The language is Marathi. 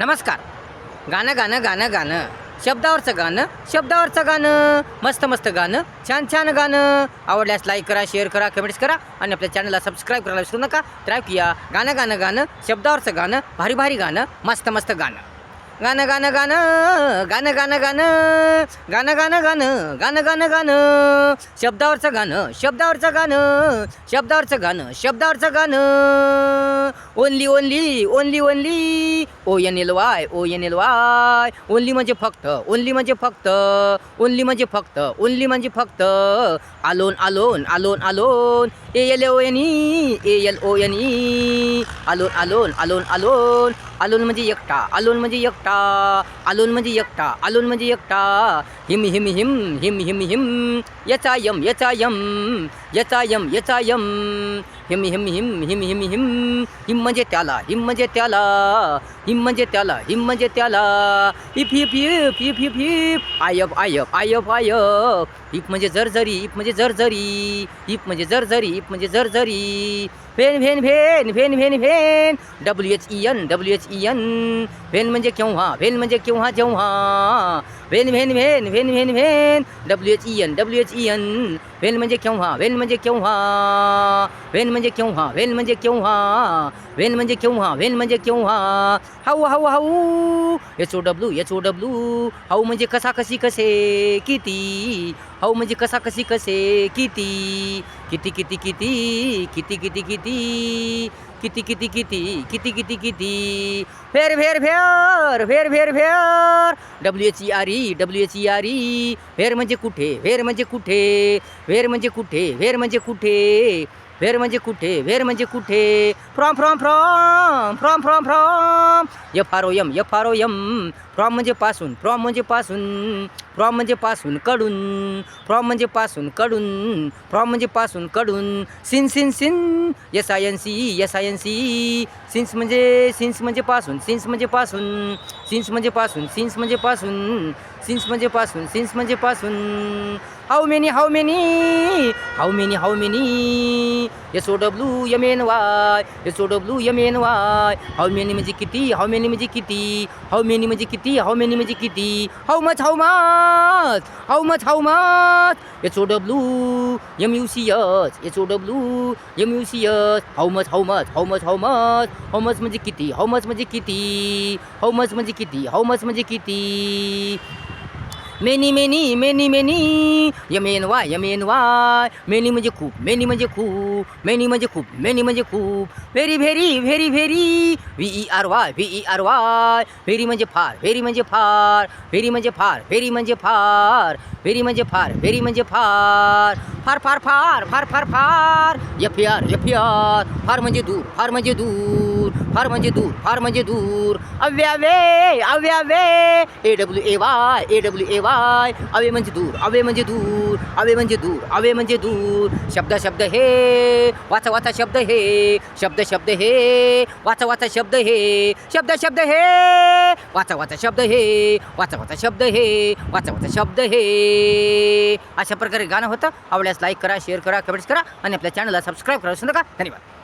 नमस्कार. गाणं गाणं गाणं गाणं. शब्दावरचं गाणं शब्दावरचं गाणं. मस्त मस्त गाणं. छान छान गाणं. आवडल्यास लाईक करा शेअर करा कमेंट्स करा आणि आपल्या चॅनलला सबस्क्राईब करायला विसरू नका. तर किया. गाणं गाणं गाणं. शब्दावरचं गाणं. भारी भारी गाणं. मस्त मस्त गाणं. गाणं गाणं गाणं गाणं गाणं गाणं गाणं गाणं गाणं गाणं गाणं गाणं शब्दावरचं गाणं शब्दावरचं गाणं शब्दावरचं गाणं शब्दावरचं गाणं only only only only O N L Y O N L Y only म्हणजे फक्त ओनली म्हणजे फक्त ओनली म्हणजे फक्त ओनली म्हणजे फक्त alone alone alone alone A L O N E A L O N E alone alone alone alone alone म्हणजे एकटा आलोन म्हणजे एकटा आलोन म्हणजे एकटा आलोन म्हणजे एकटा him him him him him him याचा यम याचा यम याचा यम याचा M him him him him him him him म्हणजे त्याला हिम म्हणजे त्याला हिम म्हणजे त्याला हिम म्हणजे त्याला if hip hip if hip hip आयप आयप आयप आयप हिप म्हणजे जरझरी हिप म्हणजे जरझरी हिप म्हणजे जरझरी हिप म्हणजे जरझरी फेन फेन when when when when. W H E N W H E N when म्हणजे केव्हा? फेन म्हणजे केव्हा? जेव्हा? When when when when when when W H E N W H E N when म्हणजे केव्हा? व्हेन म्हणजे केव्हा? व्हेन म्हणजे केव्हा? व्हेन म्हणजे केव्हा? व्हेन म्हणजे केव्हा? व्हेन म्हणजे केव्हा? How how how. H O W H O W how म्हणजे कसा, कशी, कसे? किती? हो म्हणजे कसा कशी कसे? किती? किती किती किती? किती किती किती? किती किती किती? किती किती किती? फेर फेर where where where where. W H E R E W H E R E where म्हणजे कुठे? फेर म्हणजे कुठे? फेर म्हणजे कुठे? फेर म्हणजे कुठे? फेर म्हणजे कुठे? फेर म्हणजे कुठे? From from from from from from. F R O M F R O M from म्हणजे पासून फ्रॉम म्हणजे पासून. फ्रॉम म्हणजे पासून कडून फ्रॉम म्हणजे पासून कडून फ्रॉम म्हणजे पासून कडून since since since S I N C S I N C since म्हणजे सिन्स म्हणजे पासून सिन्स म्हणजे पासून सिन्स म्हणजे पासून सिन्स म्हणजे पासून सिन्स म्हणजे पासून सिन्स म्हणजे पासून. How many how many how many how many S O W M N Y S O W M N Y how many म्हणजे किती हाऊ मेनी म्हणजे किती हाऊ मेनी म्हणजे किती हाऊ मेनी म्हणजे किती how much how much how much how much S O W M U C S S O W M U C S how much how much how much how much how much म्हणजे किती हाऊ मच म्हणजे किती हाऊ मच म्हणजे किती हाऊ मच म्हणजे किती many many many many M N Y M N Y. Many म्हणजे खूप मेनी म्हणजे खूप मेनी म्हणजे खूप मेनी म्हणजे खूप. Very very very very V E R Y V E R Y very म्हणजे फार व्हेरी म्हणजे फार. व्हेरी म्हणजे फार व्हेरी म्हणजे फार. व्हेरी म्हणजे फार व्हेरी म्हणजे फार. फार फार फार फार फार फार. F R F are far म्हणजे दूर फार म्हणजे दूर. फार म्हणजे दूर फार म्हणजे दूर. Away away A W A Y A W A Y away म्हणजे दूर अवे म्हणजे दूर अवे म्हणजे दूर अवे म्हणजे दूर. शब्द शब्द हे वाचा वाचा शब्द हे. शब्द शब्द हे वाचा वाचा शब्द हे. शब्द शब्द हे वाचा वाचा शब्द हे. वाचा वाचा शब्द हे वाचा वाचा शब्द हे. अशा प्रकारे गाणं होतं. आवडल्यास लाईक करा शेअर करा कमेंट्स करा आणि आपल्या चॅनलला सबस्क्राईब करा विसरू धन्यवाद.